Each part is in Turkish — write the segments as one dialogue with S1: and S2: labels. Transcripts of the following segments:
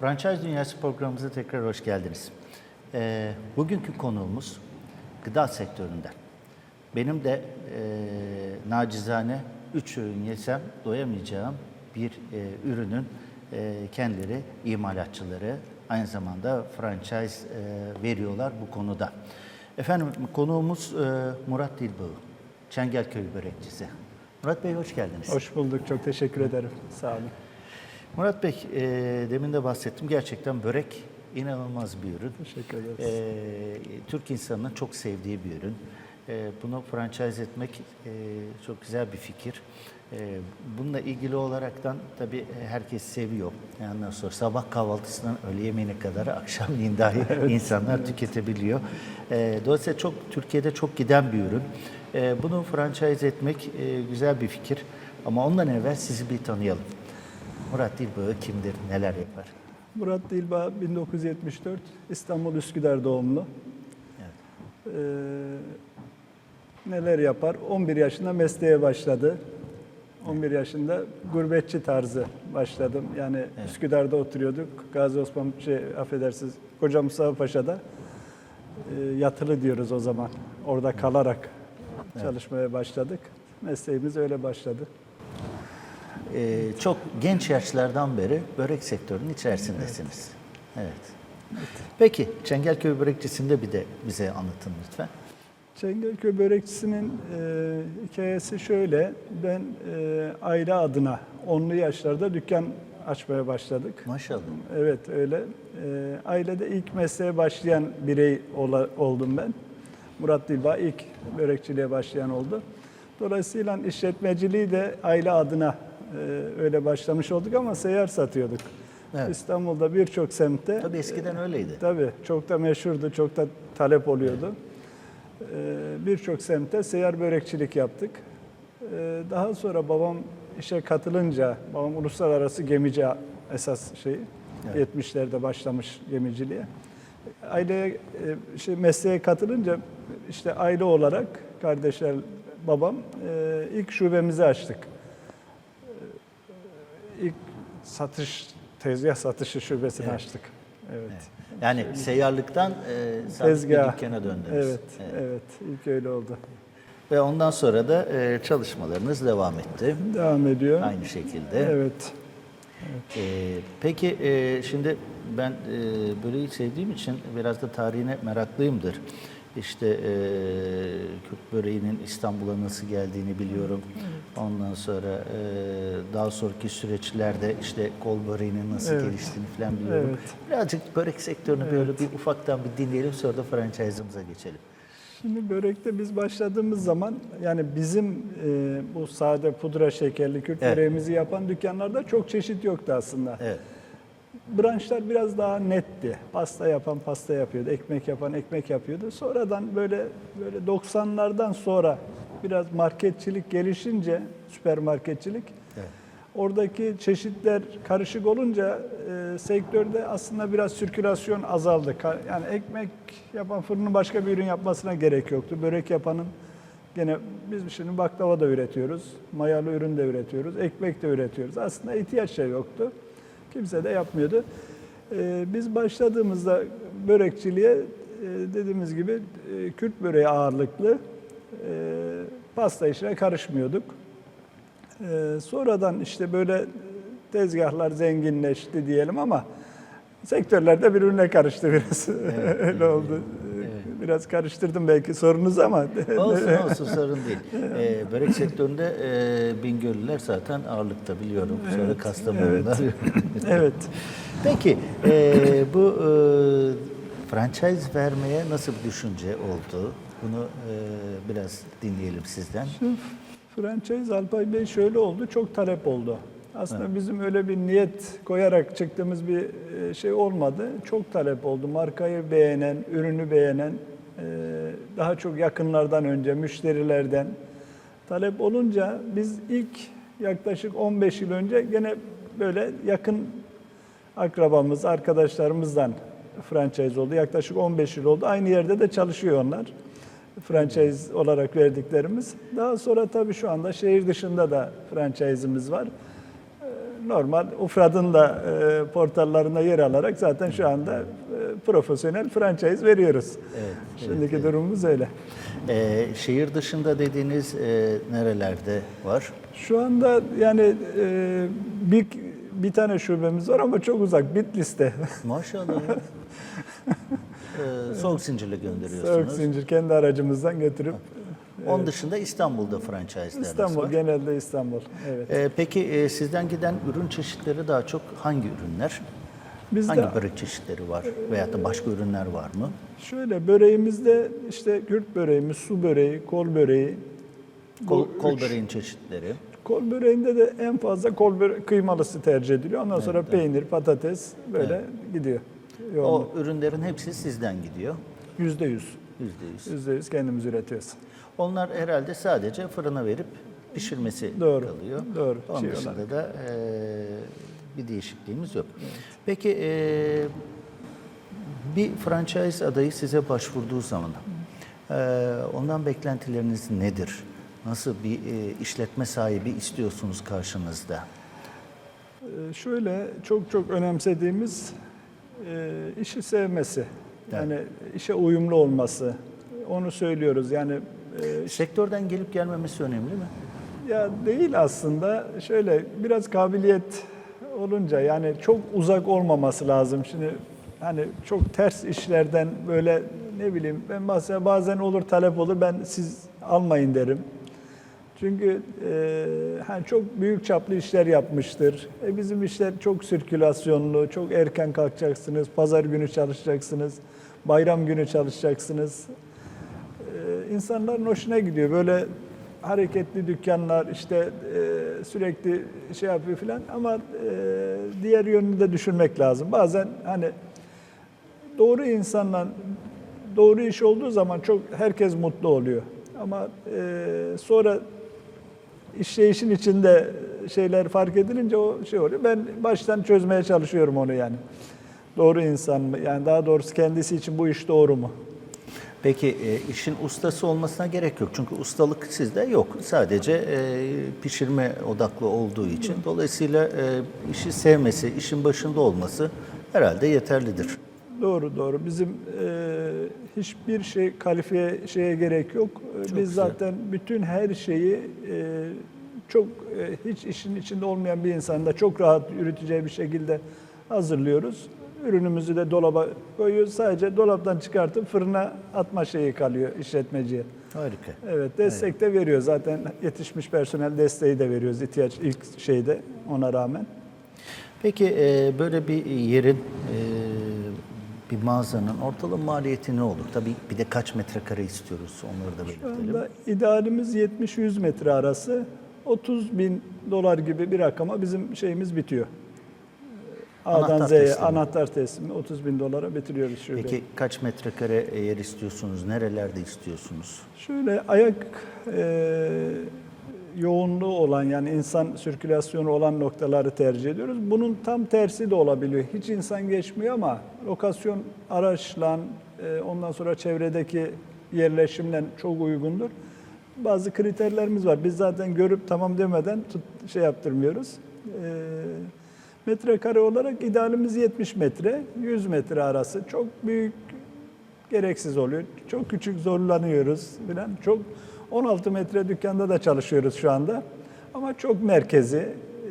S1: Franchise Dünyası programımıza tekrar hoş geldiniz. Ee, bugünkü konuğumuz gıda sektöründen. Benim de e, nacizane üç öğün yesem doyamayacağım bir e, ürünün e, kendileri imalatçıları aynı zamanda franchise e, veriyorlar bu konuda. Efendim konuğumuz e, Murat Dilbağ, Çengelköy börekçisi. Murat Bey hoş geldiniz.
S2: Hoş bulduk. Çok teşekkür ederim. Sağ olun.
S1: Murat Bey, e, demin de bahsettim. Gerçekten börek inanılmaz bir ürün.
S2: Teşekkür ederiz.
S1: E, Türk insanının çok sevdiği bir ürün. E, bunu franchise etmek e, çok güzel bir fikir. E, bununla ilgili olaraktan tabii herkes seviyor. Yani ondan sonra sabah kahvaltısından öğle yemeğine kadar akşamleyin dahi insanlar tüketebiliyor. E, dolayısıyla çok Türkiye'de çok giden bir ürün. E, bunu franchise etmek e, güzel bir fikir. Ama ondan evvel sizi bir tanıyalım. Murat Dilbağ kimdir, neler yapar?
S2: Murat Dilba 1974 İstanbul Üsküdar doğumlu.
S1: Evet.
S2: Ee, neler yapar? 11 yaşında mesleğe başladı. 11 yaşında gurbetçi tarzı başladım. Yani Üsküdar'da oturuyorduk. Gazi Osman şey affedersiniz Koca Mustafa Paşa'da e, yatılı diyoruz o zaman. Orada kalarak çalışmaya başladık. Mesleğimiz öyle başladı.
S1: Ee, çok genç yaşlardan beri börek sektörünün içerisindesiniz. Evet. Peki, Çengelköy börekçisinde bir de bize anlatın lütfen.
S2: Çengelköy börekçisinin e, hikayesi şöyle. Ben e, aile adına 10'lu yaşlarda dükkan açmaya başladık.
S1: Maşallah.
S2: Evet öyle. E, ailede ilk mesleğe başlayan birey ola- oldum ben. Murat Dilba ilk börekçiliğe başlayan oldu. Dolayısıyla işletmeciliği de aile adına e, öyle başlamış olduk ama seyyar satıyorduk.
S1: Evet.
S2: İstanbul'da birçok semtte
S1: Tabii eskiden öyleydi.
S2: Tabii çok da meşhurdu, çok da talep oluyordu. Ee, Birçok semtte seyyar börekçilik yaptık. Ee, Daha sonra babam işe katılınca, babam uluslararası gemici esas şey, 70'lerde başlamış gemiciliğe. Aileye, e, şey, mesleğe katılınca işte aile olarak kardeşler, babam e, ilk şubemizi açtık. İlk satış, tezgah satışı şubesini açtık. Evet.
S1: Yani seyyarlıktan e,
S2: Tezgah.
S1: dükkana döndünüz.
S2: Evet, evet, İlk öyle oldu.
S1: Ve ondan sonra da e, çalışmalarınız devam etti.
S2: Devam ediyor.
S1: Aynı şekilde.
S2: Evet.
S1: Ee, peki e, şimdi ben e, böreği sevdiğim için biraz da tarihine meraklıyımdır. İşte e, Kürt böreğinin İstanbul'a nasıl geldiğini biliyorum. Ondan sonra e, daha sonraki süreçlerde işte kol böreğinin nasıl
S2: Evet.
S1: geliştiğini falan biliyorum.
S2: Evet.
S1: Birazcık börek sektörünü böyle bir ufaktan bir dinleyelim sonra da franchise'ımıza geçelim.
S2: Şimdi börekte biz başladığımız zaman yani bizim e, bu sade pudra şekerli Kürt
S1: Evet.
S2: böreğimizi yapan dükkanlarda çok çeşit yoktu aslında.
S1: Evet.
S2: Branşlar biraz daha netti. Pasta yapan pasta yapıyordu, ekmek yapan ekmek yapıyordu. Sonradan böyle böyle 90'lardan sonra biraz marketçilik gelişince, süpermarketçilik
S1: Evet.
S2: Oradaki çeşitler karışık olunca e, sektörde aslında biraz sirkülasyon azaldı. Yani ekmek yapan fırının başka bir ürün yapmasına gerek yoktu. Börek yapanın gene biz şimdi baklava da üretiyoruz, mayalı ürün de üretiyoruz, ekmek de üretiyoruz. Aslında ihtiyaç da yoktu. Kimse de yapmıyordu. E, biz başladığımızda börekçiliğe e, dediğimiz gibi e, Kürt böreği ağırlıklı e, pasta işine karışmıyorduk. Ee, sonradan işte böyle tezgahlar zenginleşti diyelim ama sektörlerde birbirine karıştı biraz. Öyle oldu. Biraz karıştırdım belki sorunuzu ama.
S1: Olsun olsun sorun değil. Ee, börek sektöründe e, Bingöllüler zaten ağırlıkta biliyorum. Sonra Kastamonu'da.
S2: evet.
S1: Peki e, bu e, franchise vermeye nasıl bir düşünce oldu? Bunu e, biraz dinleyelim sizden.
S2: Franchise Alpay Bey şöyle oldu, çok talep oldu. Aslında bizim öyle bir niyet koyarak çıktığımız bir e, şey olmadı. Çok talep oldu. Markayı beğenen, ürünü beğenen, e, daha çok yakınlardan önce, müşterilerden talep olunca biz ilk yaklaşık 15 yıl önce gene böyle yakın akrabamız, arkadaşlarımızdan franchise oldu. Yaklaşık 15 yıl oldu. Aynı yerde de çalışıyor onlar. Franchise olarak verdiklerimiz. Daha sonra tabii şu anda şehir dışında da franchise'imiz var. Normal UFRAD'ın da e, portallarında yer alarak zaten şu anda e, profesyonel franchise veriyoruz.
S1: Evet,
S2: Şimdiki durumumuz öyle.
S1: Ee, şehir dışında dediğiniz e, nerelerde var?
S2: Şu anda yani e, bir bir tane şubemiz var ama çok uzak Bitlis'te.
S1: Maşallah. ee, soğuk zincirle
S2: Soğuk
S1: gönderiyorsunuz.
S2: zincir kendi aracımızdan götürüp
S1: Onun dışında İstanbul'da franchise'leriniz
S2: İstanbul
S1: var.
S2: genelde İstanbul. Evet.
S1: Ee, peki e, sizden giden ürün çeşitleri daha çok hangi ürünler?
S2: Bizde
S1: Hangi börek çeşitleri var? Veyahut da başka ürünler var mı?
S2: şöyle böreğimizde işte Kürt böreğimiz, su böreği, kol böreği.
S1: Kol,
S2: Bu
S1: kol
S2: üç-
S1: böreğin çeşitleri.
S2: Kol böreğinde de en fazla kol böre kıymalısı tercih ediliyor. Ondan sonra peynir, patates böyle gidiyor.
S1: O ürünlerin hepsi sizden gidiyor.
S2: Yüzde yüz.
S1: Yüzde yüz.
S2: Yüzde yüz kendimiz üretiyoruz.
S1: Onlar herhalde sadece fırına verip pişirmesi
S2: Doğru,
S1: kalıyor.
S2: doğru.
S1: Onun
S2: Şey
S1: dışında
S2: olarak.
S1: da e, bir değişikliğimiz yok. Peki e, bir franchise adayı size başvurduğu zaman e, ondan beklentileriniz nedir? Nasıl bir e, işletme sahibi istiyorsunuz karşınızda?
S2: Ee, Şöyle çok çok önemsediğimiz e, işi sevmesi. Yani işe uyumlu olması. Onu söylüyoruz. Yani e,
S1: Sektörden gelip gelmemesi önemli mi?
S2: Ya değil aslında. Şöyle biraz kabiliyet olunca yani çok uzak olmaması lazım. Şimdi hani çok ters işlerden böyle ne bileyim ben mesela bazen olur talep olur ben siz almayın derim. Çünkü e, hani çok büyük çaplı işler yapmıştır. E, bizim işler çok sirkülasyonlu, çok erken kalkacaksınız, pazar günü çalışacaksınız, bayram günü çalışacaksınız. Ee, insanların hoşuna gidiyor. Böyle hareketli dükkanlar işte e, sürekli şey yapıyor filan ama e, diğer yönünü de düşünmek lazım. Bazen hani doğru insanla doğru iş olduğu zaman çok herkes mutlu oluyor. Ama e, sonra işleyişin içinde şeyler fark edilince o şey oluyor. Ben baştan çözmeye çalışıyorum onu yani. Doğru insan mı? Yani daha doğrusu kendisi için bu iş doğru mu?
S1: Peki e, işin ustası olmasına gerek yok. Çünkü ustalık sizde yok. Sadece e, pişirme odaklı olduğu için. Dolayısıyla e, işi sevmesi, işin başında olması herhalde yeterlidir.
S2: Doğru doğru. Bizim e, hiçbir şey kalifiye şeye gerek yok. E, Biz
S1: güzel.
S2: zaten bütün her şeyi e, çok e, hiç işin içinde olmayan bir insanın da çok rahat yürüteceği bir şekilde hazırlıyoruz. Ürünümüzü de dolaba koyuyoruz. Sadece dolaptan çıkartıp fırına atma şeyi kalıyor işletmeciye.
S1: Harika.
S2: Evet destek de veriyor. Zaten yetişmiş personel desteği de veriyoruz ihtiyaç ilk şeyde ona rağmen.
S1: Peki e, böyle bir yerin, e, bir mağazanın ortalama maliyeti ne olur? Tabii bir de kaç metrekare istiyoruz onları da
S2: Şu
S1: belirtelim.
S2: anda idealimiz 70-100 metre arası 30 bin dolar gibi bir rakama bizim şeyimiz bitiyor. A'dan
S1: Anahtar
S2: Z'ye
S1: teslimi.
S2: anahtar teslimi 30 bin dolara bitiriyoruz şöyle.
S1: Peki kaç metrekare yer istiyorsunuz? Nerelerde istiyorsunuz?
S2: Şöyle ayak e, yoğunluğu olan yani insan sirkülasyonu olan noktaları tercih ediyoruz. Bunun tam tersi de olabiliyor. Hiç insan geçmiyor ama lokasyon araçla e, ondan sonra çevredeki yerleşimle çok uygundur. Bazı kriterlerimiz var. Biz zaten görüp tamam demeden tut, şey yaptırmıyoruz. E, metrekare olarak idealimiz 70 metre, 100 metre arası. Çok büyük gereksiz oluyor. Çok küçük zorlanıyoruz filan. Çok 16 metre dükkanda da çalışıyoruz şu anda. Ama çok merkezi,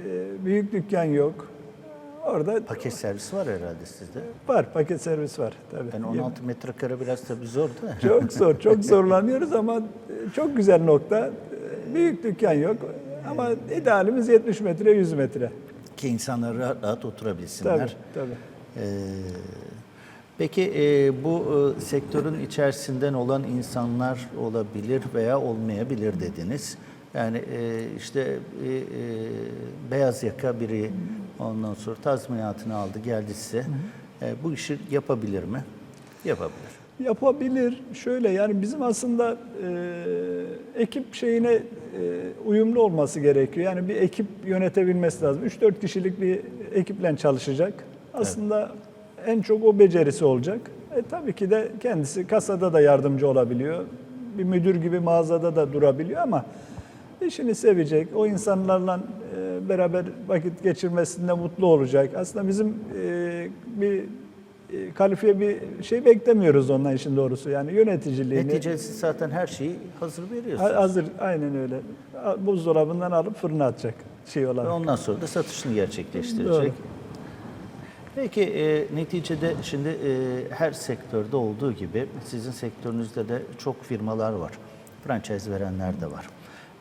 S2: e, büyük dükkan yok. Orada
S1: Paket servis var herhalde sizde.
S2: var, paket servis var tabii.
S1: Yani 16 metrekare biraz tabii zor da.
S2: Çok zor, çok zorlanıyoruz ama e, çok güzel nokta. E, Büyük dükkan yok ama idealimiz 70 metre, 100 metre.
S1: Ki insanlar rahat, rahat oturabilsinler.
S2: Tabii, tabii.
S1: Ee, peki e, bu e, sektörün içerisinden olan insanlar olabilir veya olmayabilir dediniz. Yani e, işte e, e, beyaz yaka biri ondan sonra tazminatını aldı geldi size. E, bu işi yapabilir mi? Yapabilir.
S2: Yapabilir. Şöyle yani bizim aslında e, ekip şeyine e, uyumlu olması gerekiyor. Yani bir ekip yönetebilmesi lazım. 3-4 kişilik bir ekiple çalışacak. Aslında en çok o becerisi olacak. E, tabii ki de kendisi kasada da yardımcı olabiliyor. Bir müdür gibi mağazada da durabiliyor ama işini sevecek. O insanlarla e, beraber vakit geçirmesinde mutlu olacak. Aslında bizim e, bir kalifiye bir şey beklemiyoruz ondan işin doğrusu. Yani yöneticiliğini
S1: Neticesi zaten her şeyi hazır
S2: ha-
S1: veriyorsunuz.
S2: hazır aynen öyle. Buzdolabından alıp fırına atacak şey
S1: Ve
S2: olarak.
S1: ondan sonra da satışını gerçekleştirecek.
S2: Doğru.
S1: Peki e, neticede şimdi e, her sektörde olduğu gibi sizin sektörünüzde de çok firmalar var. Franchise verenler de var.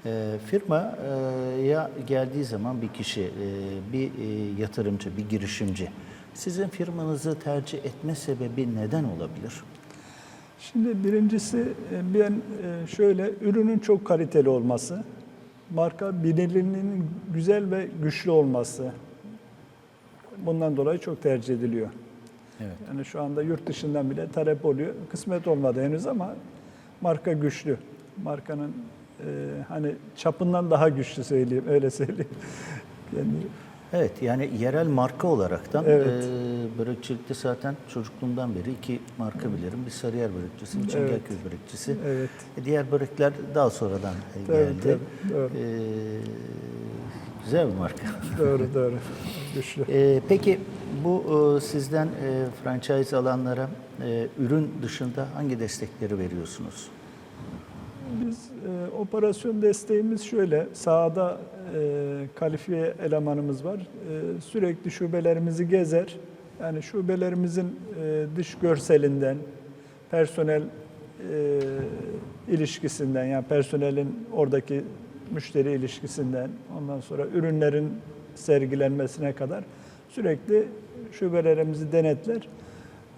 S1: E, firmaya geldiği zaman bir kişi, e, bir e, yatırımcı, bir girişimci sizin firmanızı tercih etme sebebi neden olabilir?
S2: Şimdi birincisi e, ben e, şöyle ürünün çok kaliteli olması, marka bilinirliğinin güzel ve güçlü olması. Bundan dolayı çok tercih ediliyor.
S1: Evet.
S2: Yani şu anda yurt dışından bile talep oluyor. Kısmet olmadı henüz ama marka güçlü. Markanın e, hani çapından daha güçlü söyleyeyim, öyle söyleyeyim. Yani
S1: Evet yani yerel marka olaraktan
S2: Evet.
S1: e, börekçilikte zaten çocukluğumdan beri iki marka bilirim. Bir Sarıyer börekçisi, bir Çengelköy börekçisi.
S2: evet.
S1: E, Diğer börekler daha sonradan e,
S2: Tabii,
S1: geldi.
S2: tabii, doğru.
S1: E, güzel bir marka.
S2: Doğru doğru. Güçlü.
S1: E, peki bu e, sizden e, franchise alanlara e, ürün dışında hangi destekleri veriyorsunuz?
S2: Biz e, operasyon desteğimiz şöyle, sahada e, kalifiye elemanımız var. E, sürekli şubelerimizi gezer. Yani şubelerimizin e, dış görselinden, personel e, ilişkisinden, yani personelin oradaki müşteri ilişkisinden, ondan sonra ürünlerin sergilenmesine kadar sürekli şubelerimizi denetler.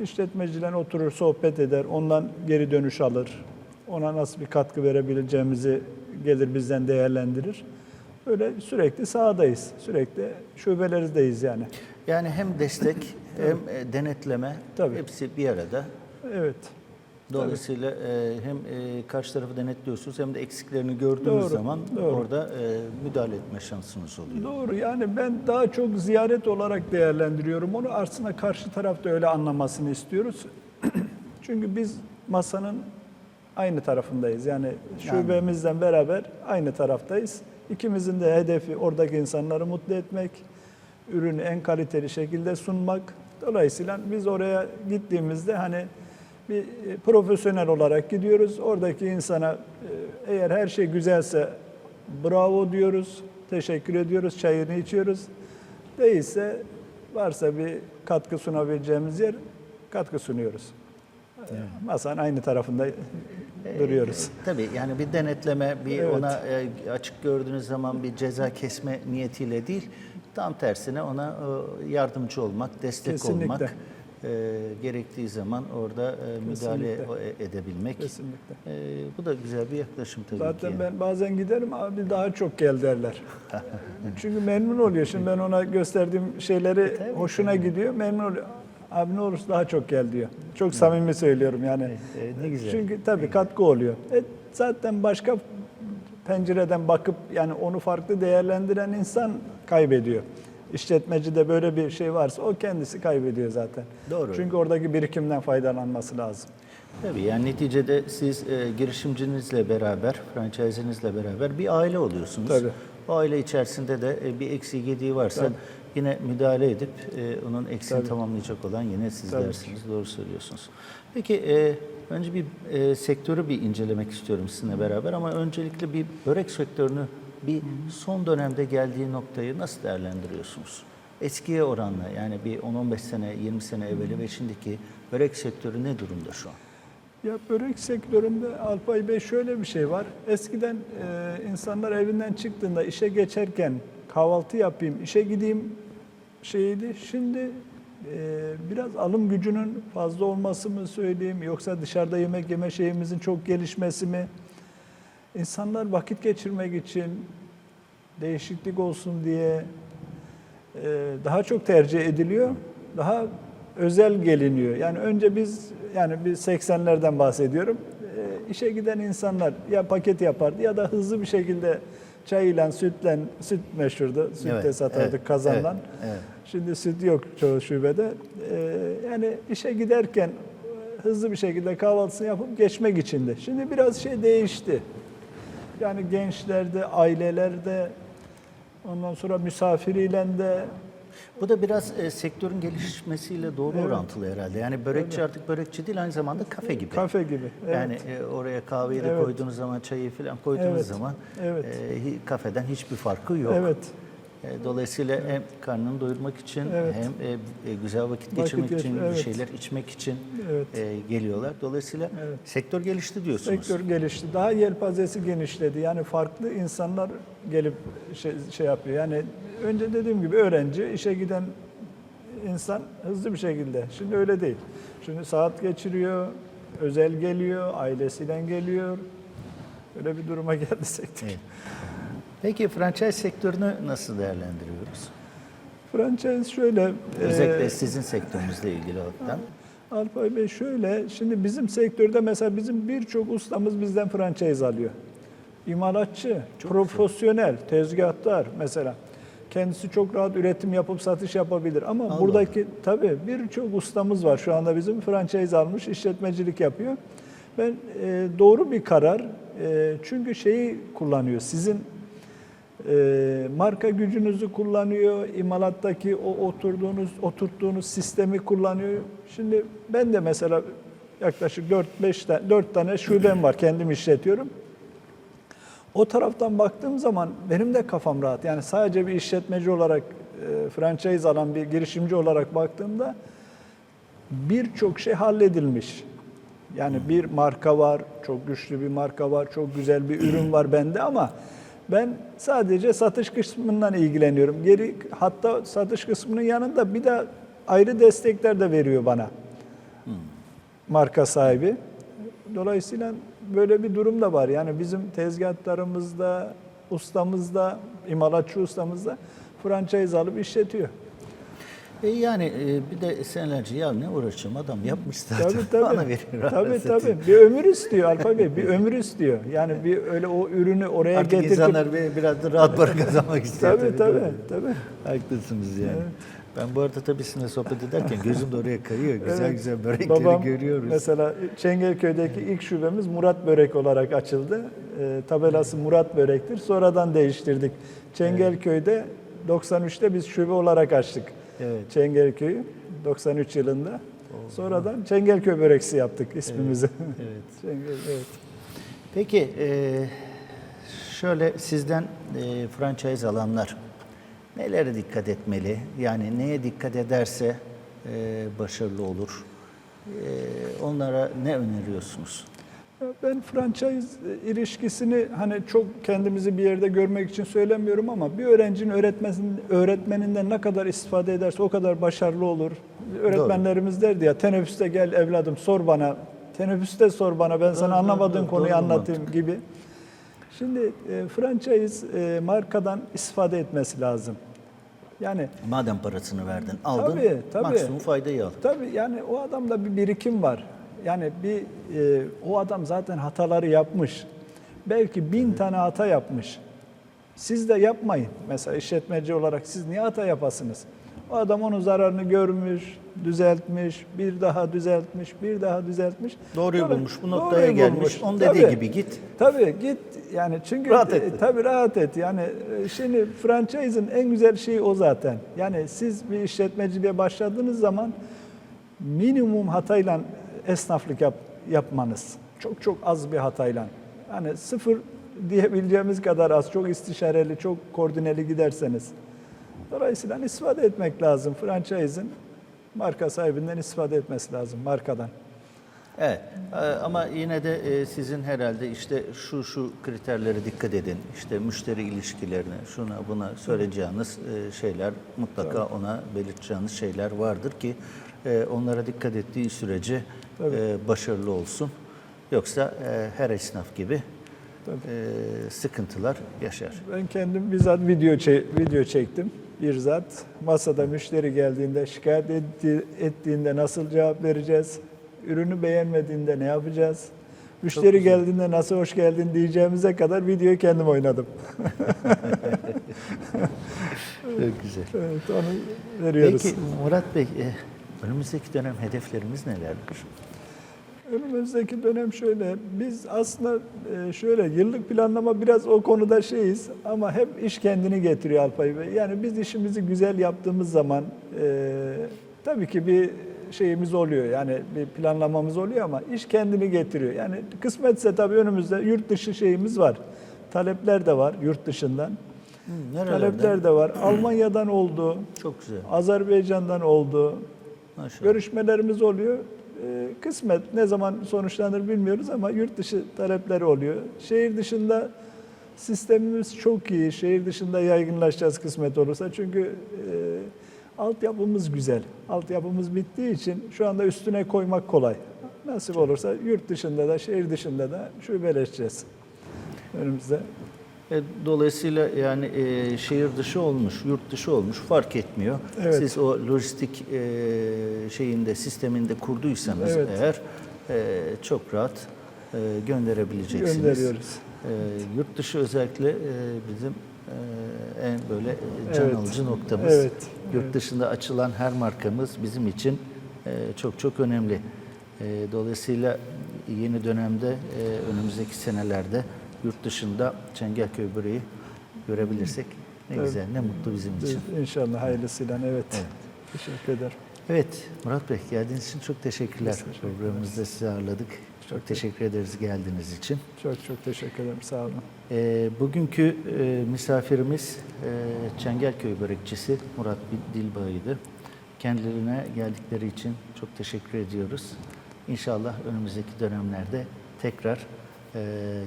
S2: İşletmeciler oturur, sohbet eder, ondan geri dönüş alır. Ona nasıl bir katkı verebileceğimizi gelir bizden değerlendirir. Böyle sürekli sahadayız. Sürekli şubelerdeyiz yani.
S1: Yani hem destek hem e, denetleme
S2: Tabii.
S1: hepsi bir arada.
S2: Evet.
S1: Dolayısıyla e, hem e, karşı tarafı denetliyorsunuz hem de eksiklerini gördüğünüz
S2: Doğru,
S1: zaman
S2: doğru.
S1: orada e, müdahale etme şansınız oluyor.
S2: Doğru yani ben daha çok ziyaret olarak değerlendiriyorum onu. Aslında karşı tarafta öyle anlamasını istiyoruz. Çünkü biz masanın aynı tarafındayız. Yani şubemizden beraber aynı taraftayız. İkimizin de hedefi oradaki insanları mutlu etmek, ürünü en kaliteli şekilde sunmak. Dolayısıyla biz oraya gittiğimizde hani bir e, profesyonel olarak gidiyoruz. Oradaki insana e, eğer her şey güzelse bravo diyoruz, teşekkür ediyoruz, çayını içiyoruz. Değilse varsa bir katkı sunabileceğimiz yer katkı sunuyoruz. Masanın aynı tarafında duruyoruz.
S1: E, tabii yani bir denetleme, bir
S2: Evet.
S1: ona e, açık gördüğünüz zaman bir ceza kesme niyetiyle değil, tam tersine ona e, yardımcı olmak, destek
S2: Kesinlikle.
S1: olmak, e, gerektiği zaman orada e, müdahale
S2: Kesinlikle.
S1: e- edebilmek.
S2: Kesinlikle.
S1: E, bu da güzel bir yaklaşım tabii
S2: Zaten
S1: ki.
S2: ben bazen giderim abi daha çok gel derler. Çünkü memnun oluyor. Şimdi ben ona gösterdiğim şeyleri
S1: tabii,
S2: hoşuna gidiyor, memnun oluyor. Abi ne olursa daha çok gel diyor. Çok samimi söylüyorum yani.
S1: E, ne güzel.
S2: Çünkü tabii katkı oluyor. E, zaten başka pencereden bakıp yani onu farklı değerlendiren insan kaybediyor. İşletmeci de böyle bir şey varsa o kendisi kaybediyor zaten.
S1: Doğru.
S2: Çünkü oradaki birikimden faydalanması lazım.
S1: Tabii yani neticede siz e, girişimcinizle beraber, franchise'inizle beraber bir aile oluyorsunuz.
S2: Tabii.
S1: Aile içerisinde de e, bir eksiği gediği varsa
S2: Tabii.
S1: yine müdahale edip e, onun eksiğini
S2: Tabii.
S1: tamamlayacak olan yine
S2: Tabii.
S1: sizlersiniz. Doğru söylüyorsunuz. Peki e, önce bir e, sektörü bir incelemek istiyorum sizinle beraber ama öncelikle bir börek sektörünü bir son dönemde geldiği noktayı nasıl değerlendiriyorsunuz? Eskiye oranla yani bir 10-15 sene, 20 sene evveli ve şimdiki börek sektörü ne durumda şu an?
S2: Ya börek sektöründe Alpay Bey şöyle bir şey var. Eskiden e, insanlar evinden çıktığında işe geçerken kahvaltı yapayım, işe gideyim şeydi. Şimdi e, biraz alım gücünün fazla olması mı söyleyeyim yoksa dışarıda yemek yeme şeyimizin çok gelişmesi mi? İnsanlar vakit geçirmek için değişiklik olsun diye e, daha çok tercih ediliyor. Daha özel geliniyor. Yani önce biz yani bir 80'lerden bahsediyorum. E, işe giden insanlar ya paket yapardı ya da hızlı bir şekilde çayla, sütle, süt meşhurdu. Süt
S1: Evet,
S2: de satardık
S1: evet,
S2: kazandan.
S1: evet, evet.
S2: Şimdi süt yok çoğu şubede. E, yani işe giderken hızlı bir şekilde kahvaltısını yapıp geçmek içindi. Şimdi biraz şey değişti. Yani gençlerde, ailelerde Ondan sonra misafiriyle de
S1: Bu da biraz e, sektörün gelişmesiyle doğru
S2: Evet.
S1: orantılı herhalde. Yani börekçi artık börekçi değil aynı zamanda kafe gibi.
S2: kafe gibi. Evet.
S1: Yani e, oraya kahveyi de
S2: Evet.
S1: koyduğunuz zaman, çayı falan koyduğunuz
S2: Evet.
S1: zaman
S2: Evet.
S1: e, kafeden hiçbir farkı yok.
S2: Evet.
S1: E, Dolayısıyla hem karnını doyurmak için
S2: Evet.
S1: hem e, e, güzel vakit
S2: Vakit
S1: geçirmek
S2: geç-
S1: için, bir
S2: evet.
S1: şeyler içmek için
S2: Evet.
S1: geliyorlar. Dolayısıyla
S2: Evet.
S1: sektör gelişti diyorsunuz.
S2: Sektör gelişti. Daha yelpazesi genişledi. Yani farklı insanlar gelip şey, şey yapıyor. Yani önce dediğim gibi öğrenci, işe giden insan hızlı bir şekilde. Şimdi öyle değil. Şimdi saat geçiriyor, özel geliyor, ailesiyle geliyor. Öyle bir duruma geldi sektör.
S1: Evet. Peki franchise sektörünü nasıl değerlendiriyoruz?
S2: Franchise şöyle...
S1: Özellikle
S2: e,
S1: sizin sektörünüzle ilgili olarak.
S2: Alpay Bey şöyle, şimdi bizim sektörde mesela bizim birçok ustamız bizden franchise alıyor. İmalatçı, profesyonel, tezgahtar mesela. Kendisi çok rahat üretim yapıp satış yapabilir. Ama
S1: Allah
S2: buradaki tabii birçok ustamız var şu anda bizim franchise almış, işletmecilik yapıyor. Ben e, doğru bir karar. E, çünkü şeyi kullanıyor. Sizin e, marka gücünüzü kullanıyor, imalattaki o oturduğunuz, oturttuğunuz sistemi kullanıyor. Şimdi ben de mesela yaklaşık 4-5 tane, 4 tane şubem var, kendim işletiyorum. O taraftan baktığım zaman benim de kafam rahat. Yani sadece bir işletmeci olarak, e, franchise alan bir girişimci olarak baktığımda birçok şey halledilmiş. Yani bir marka var, çok güçlü bir marka var, çok güzel bir ürün var bende ama ben sadece satış kısmından ilgileniyorum. Geri hatta satış kısmının yanında bir de ayrı destekler de veriyor bana. Marka sahibi. Dolayısıyla böyle bir durum da var. Yani bizim tezgahlarımızda, ustamızda, imalatçı ustamızda franchise alıp işletiyor.
S1: E yani e, bir de senelerce ya ne uğraşacağım adam yapmış zaten.
S2: Tabii tabii.
S1: Bana veriyor.
S2: tabii tabii. Bir ömür istiyor Alfa Bey. Bir ömür istiyor. Yani bir öyle o ürünü oraya
S1: Artık
S2: getirip
S1: insanlar bir- biraz da rahat para kazanmak istiyor.
S2: tabii tabii tabii.
S1: Haklısınız yani. Ben bu arada tabii sizinle sohbet ederken gözüm de oraya kayıyor. Güzel
S2: Evet.
S1: güzel börekleri
S2: Babam
S1: görüyoruz.
S2: Mesela Çengelköy'deki ilk şubemiz Murat Börek olarak açıldı. E, tabelası Murat Börek'tir. Sonradan değiştirdik. Çengelköy'de 93'te biz şube olarak açtık.
S1: Evet.
S2: Çengelköy'ü 93 yılında. Sonradan Çengelköy Böreksi yaptık ismimizi.
S1: Evet.
S2: Çengel, evet.
S1: Peki e, şöyle sizden e, franchise alanlar nelere dikkat etmeli? Yani neye dikkat ederse e, başarılı olur? E, onlara ne öneriyorsunuz?
S2: Ben franchise ilişkisini hani çok kendimizi bir yerde görmek için söylemiyorum ama bir öğrencinin öğretmenin, öğretmeninden ne kadar istifade ederse o kadar başarılı olur. Öğretmenlerimiz derdi ya teneffüste gel evladım sor bana, teneffüste sor bana ben sana anlamadığın konuyu anlatayım gibi. Şimdi e, franchise e, markadan istifade etmesi lazım. Yani
S1: Madem parasını verdin, aldın,
S2: Tabii, tabii.
S1: maksimum faydayı al.
S2: Tabii yani o adamda bir birikim var. Yani bir e, o adam zaten hataları yapmış. Belki bin tane hata yapmış. Siz de yapmayın. Mesela işletmeci olarak siz niye hata yapasınız? O adam onun zararını görmüş, düzeltmiş, bir daha düzeltmiş, bir daha düzeltmiş.
S1: Doğruyu
S2: Sonra-
S1: bulmuş, bu noktaya
S2: doğruyu
S1: gelmiş.
S2: bulmuş.
S1: Onun dediği
S2: Tabii.
S1: gibi git.
S2: Tabii git yani çünkü
S1: Rahat
S2: e,
S1: et.
S2: tabii rahat et. Yani e, şimdi franchise'ın en güzel şeyi o zaten. Yani siz bir işletmeciliğe başladığınız zaman minimum hatayla esnaflık yap, yapmanız. Çok çok az bir hatayla. Yani sıfır diyebileceğimiz kadar az, çok istişareli, çok koordineli giderseniz. Dolayısıyla istifade etmek lazım. Franchise'ın marka sahibinden istifade etmesi lazım, markadan.
S1: Evet e, ama yine de e, sizin herhalde işte şu şu kriterlere dikkat edin. İşte müşteri ilişkilerine, şuna buna söyleyeceğiniz e, şeyler mutlaka ona belirteceğiniz şeyler vardır ki e, onlara dikkat ettiği sürece e, başarılı olsun. Yoksa e, her esnaf gibi e, sıkıntılar yaşar.
S2: Ben kendim bizzat video çe- video çektim. Bir zat masada müşteri geldiğinde şikayet etti- ettiğinde nasıl cevap vereceğiz? Ürünü beğenmediğinde ne yapacağız? Müşteri geldiğinde nasıl hoş geldin diyeceğimize kadar videoyu kendim oynadım.
S1: Çok güzel.
S2: Evet, onu veriyoruz.
S1: Peki Murat Bey, e, önümüzdeki dönem hedeflerimiz nelerdir?
S2: Önümüzdeki dönem şöyle, biz aslında e, şöyle yıllık planlama biraz o konuda şeyiz ama hep iş kendini getiriyor Alpay Bey. Yani biz işimizi güzel yaptığımız zaman e, tabii ki bir şeyimiz oluyor yani bir planlamamız oluyor ama iş kendini getiriyor. Yani kısmetse tabii önümüzde yurt dışı şeyimiz var. Talepler de var yurt dışından.
S1: Hı, nerelerden?
S2: Talepler de var. Almanya'dan oldu,
S1: Çok güzel.
S2: Azerbaycan'dan oldu.
S1: Maşallah.
S2: Görüşmelerimiz oluyor. Ee, Kısmet ne zaman sonuçlanır bilmiyoruz ama yurt dışı talepleri oluyor. Şehir dışında sistemimiz çok iyi. Şehir dışında yaygınlaşacağız kısmet olursa. Çünkü e, altyapımız güzel. Altyapımız bittiği için şu anda üstüne koymak kolay. Nasip olursa yurt dışında da şehir dışında da şubeleşeceğiz. Önümüzde
S1: E, Dolayısıyla yani e, şehir dışı olmuş, yurt dışı olmuş fark etmiyor.
S2: Evet.
S1: Siz o lojistik e, şeyinde, sisteminde kurduysanız
S2: Evet.
S1: eğer e, çok rahat e, gönderebileceksiniz.
S2: gönderiyoruz.
S1: E, yurt dışı özellikle e, bizim e, en böyle can
S2: Evet.
S1: alıcı noktamız.
S2: Evet,
S1: Yurt dışında açılan her markamız bizim için e, çok çok önemli. E, dolayısıyla yeni dönemde e, önümüzdeki senelerde yurt dışında Çengelköy böreği görebilirsek ne
S2: Evet.
S1: güzel, ne mutlu bizim için.
S2: İnşallah hayırlısıyla evet.
S1: Evet.
S2: Teşekkür ederim.
S1: Evet, Murat Bey geldiğiniz için çok teşekkürler.
S2: Teşekkür
S1: Programımızda sizi ağırladık. Çok teşekkür ederiz geldiğiniz için.
S2: Çok çok teşekkür ederim. Sağ olun.
S1: Ee, bugünkü e, misafirimiz e, Çengelköy börekçisi Murat Dilbağ'ıydı. Kendilerine geldikleri için çok teşekkür ediyoruz. İnşallah önümüzdeki dönemlerde tekrar e,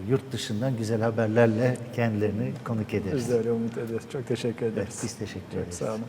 S1: yurt dışından güzel haberlerle kendilerini konuk ederiz.
S2: Biz de öyle umut ederiz. Çok teşekkür ederiz.
S1: Evet, biz teşekkür
S2: Çok
S1: ederiz.
S2: sağ olun.